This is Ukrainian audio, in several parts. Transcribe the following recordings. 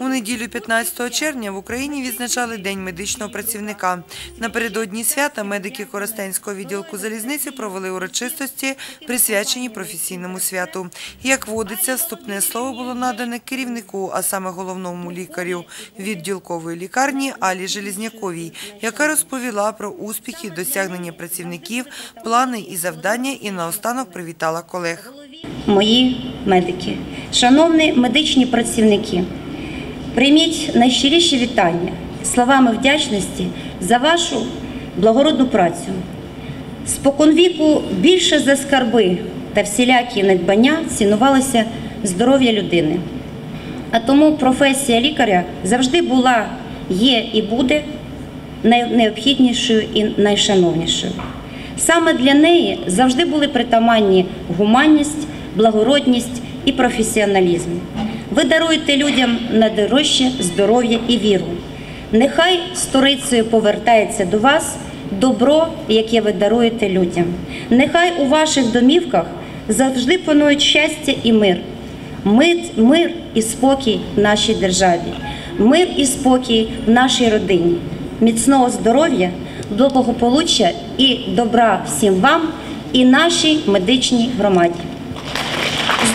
У неділю 15 червня в Україні відзначали День медичного працівника. Напередодні свята медики Коростенського відділку залізниці провели урочистості, присвячені професійному святу. Як водиться, вступне слово було надане керівнику, а саме головному лікарю відділкової лікарні Алі Желізняковій, яка розповіла про успіхи, досягнення працівників, плани і завдання і наостанок привітала колег. Мої медики, шановні медичні працівники, прийміть найщиріші вітання словами вдячності за вашу благородну працю. Споконвіку більше за скарби та всілякі надбання цінувалося здоров'я людини. А тому професія лікаря завжди була, є і буде найнеобхіднішою і найшановнішою. Саме для неї завжди були притаманні гуманність, благородність і професіоналізм. Ви даруєте людям найдорожче здоров'я і віру. Нехай сторицею повертається до вас добро, яке ви даруєте людям. Нехай у ваших домівках завжди панують щастя і мир. Мир, мир і спокій в нашій державі, мир і спокій в нашій родині, міцного здоров'я, благополуччя і добра всім вам і нашій медичній громаді.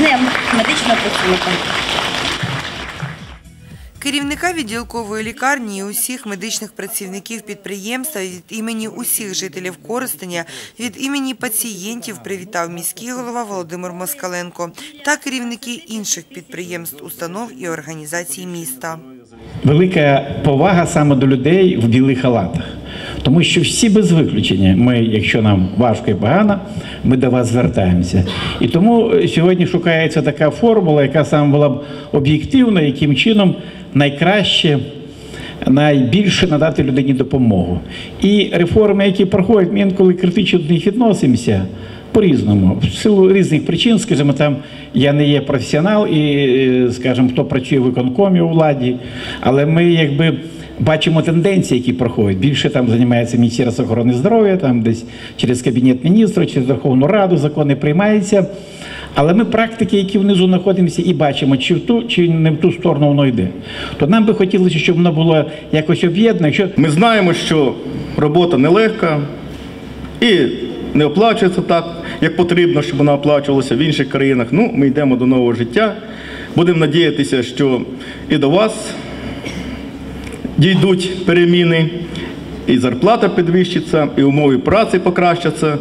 Днем медичного працівника! Керівника відділкової лікарні і усіх медичних працівників підприємства від імені усіх жителів Коростеня, від імені пацієнтів привітав міський голова Володимир Москаленко та керівники інших підприємств, установ і організацій міста. велика повага саме до людей в білих халатах. Тому що всі без виключення, ми, якщо нам важко і погано, ми до вас звертаємося. І тому сьогодні шукається така формула, яка саме була б об'єктивна, яким чином найкраще, найбільше надати людині допомогу. І реформи, які проходять, ми інколи критично до них відносимося. По-різному, в силу різних причин, скажімо, там я не є професіонал і, е, скажімо, хто працює в виконкомі у владі, але ми якби бачимо тенденції, які проходять. Більше там займається Міністерство охорони здоров'я, там десь через Кабінет міністрів, через Верховну Раду закони приймаються. Але ми практики, які внизу знаходимося, і бачимо, чи в ту, чи не в ту сторону воно йде. То нам би хотілося, щоб воно було якось об'єднано. Якщо Ми знаємо, що робота нелегка і не оплачується так, як потрібно, щоб вона оплачувалася в інших країнах. Ну, ми йдемо до нового життя. Будемо надіятися, що і до вас дійдуть переміни, і зарплата підвищиться, і умови праці покращаться.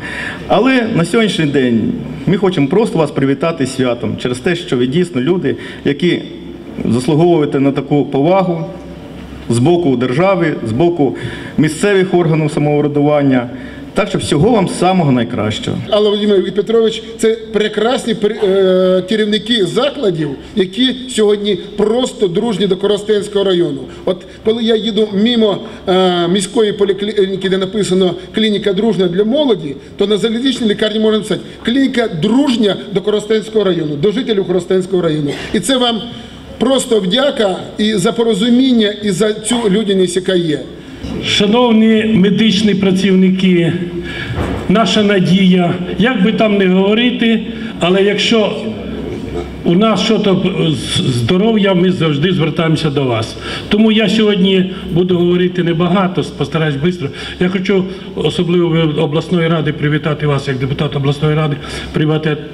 Але на сьогоднішній день ми хочемо просто вас привітати святом через те, що ви дійсно люди, які заслуговуєте на таку повагу з боку держави, з боку місцевих органів самоврядування. Так що всього вам самого найкращого. Алла Володимир Петрович це прекрасні е, керівники закладів, які сьогодні просто дружні до Коростенського району. От коли я їду мимо е, міської поліклініки, де написано клініка дружня для молоді, то на залізничній лікарні можна написати клініка дружня до Коростенського району, до жителів Коростенського району. І це вам просто вдяка і за порозуміння, і за цю людяність, яка є. Шановні медичні працівники, наша надія, як би там не говорити, але якщо у нас щось з здоров'я, ми завжди звертаємося до вас. Тому я сьогодні буду говорити небагато, постараюсь швидко. Я хочу особливо обласної ради привітати вас, як депутат обласної ради,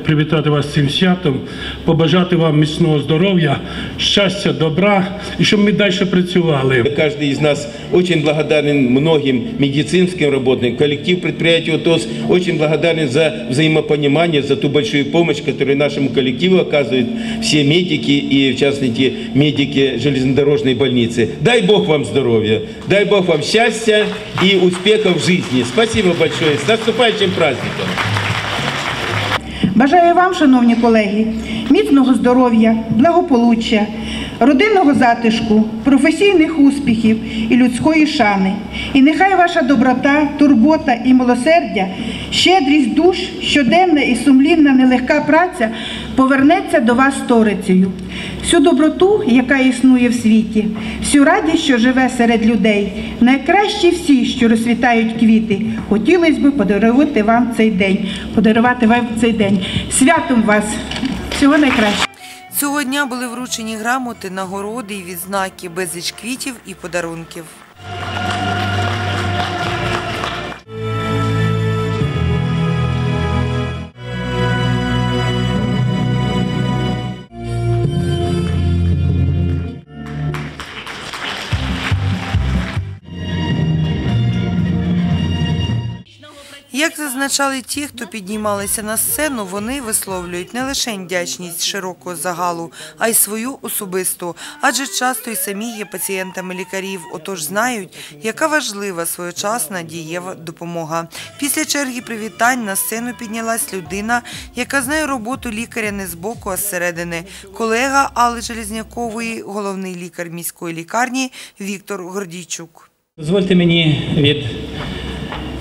привітати, вас з цим святом, побажати вам міцного здоров'я, щастя, добра і щоб ми далі працювали. Каждый из нас очень благодарен многим медицинским работникам, коллектив предприятия УТОС очень благодарен за взаимопонимание, за ту большую помощь, которую нашему коллективу оказывают все медики и, в частности, медики железнодорожной больницы. Дай Бог вам здоровья, дай Бог вам счастья и успехов в жизни. Спасибо большое. С наступающим праздником! Бажаю вам, шановні колеги, міцного здоров'я, благополуччя, родинного затишку, професійних успіхів і людської шани. І нехай ваша доброта, турбота і милосердя, щедрість душ, щоденна і сумлінна нелегка праця повернеться до вас сторицею. Всю доброту, яка існує в світі, всю радість, що живе серед людей, найкращі всі, що розцвітають квіти, хотілося б подарувати вам цей день, подарувати вам цей день. Святом вас! Всього найкращого! Цього дня були вручені грамоти, нагороди і відзнаки, безліч квітів і подарунків. Як зазначали ті, хто піднімалися на сцену, вони висловлюють не лише вдячність широкого загалу, а й свою особисту, адже часто й самі є пацієнтами лікарів, отож знають, яка важлива своєчасна дієва допомога. Після черги привітань на сцену піднялась людина, яка знає роботу лікаря не збоку, а зсередини. Колега Алли Железнякової, головний лікар міської лікарні Віктор Гордійчук. Дозвольте мені від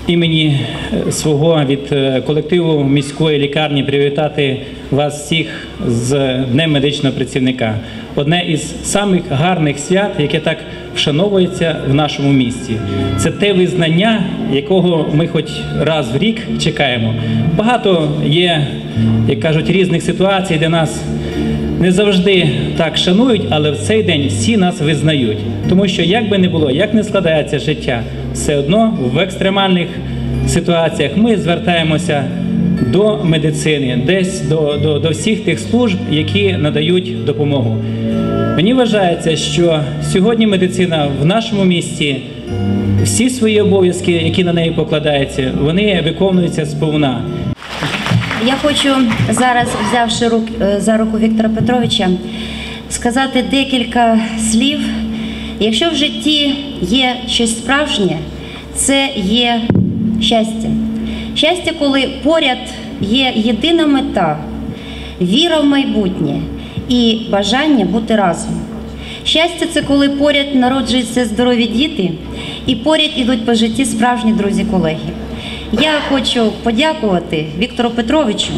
імені е, свого від е, колективу міської лікарні привітати вас всіх з Днем медичного працівника. Одне із самих гарних свят, яке так вшановується в нашому місті. Це те визнання, якого ми хоч раз в рік чекаємо. Багато є, як кажуть, різних ситуацій, де нас не завжди так шанують, але в цей день всі нас визнають. Тому що як би не було, як не складається життя, все одно в екстремальних ситуаціях ми звертаємося до медицини, десь до, до, до всіх тих служб, які надають допомогу. Мені вважається, що сьогодні медицина в нашому місті всі свої обов'язки, які на неї покладаються, вони виконуються сповна. Я хочу зараз, взявши рук, е, за руку Віктора Петровича, сказати декілька слів. Якщо в житті є щось справжнє, це є щастя. Щастя, коли поряд є єдина мета, віра в майбутнє і бажання бути разом. Щастя це коли поряд народжуються здорові діти і поряд ідуть по житті справжні друзі-колеги. Я хочу подякувати Віктору Петровичу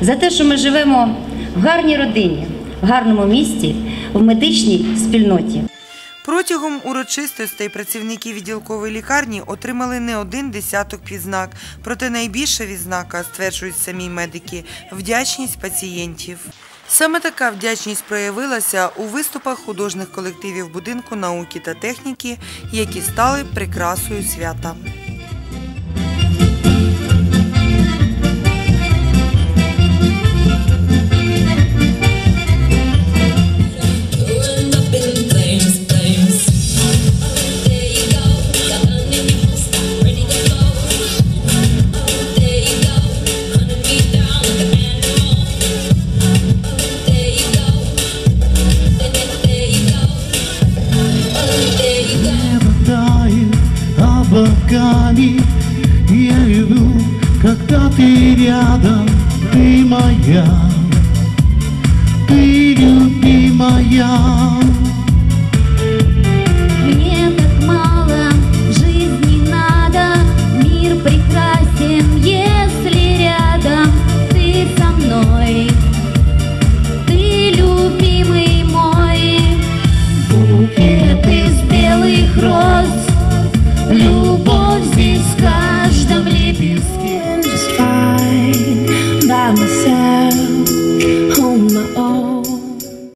за те, що ми живемо в гарній родині, в гарному місті, в медичній спільноті. Протягом урочистостей працівники відділкової лікарні отримали не один десяток відзнак. Проте найбільша відзнака, стверджують самі медики, вдячність пацієнтів. Саме така вдячність проявилася у виступах художніх колективів будинку науки та техніки, які стали прикрасою свята. Will you be my young?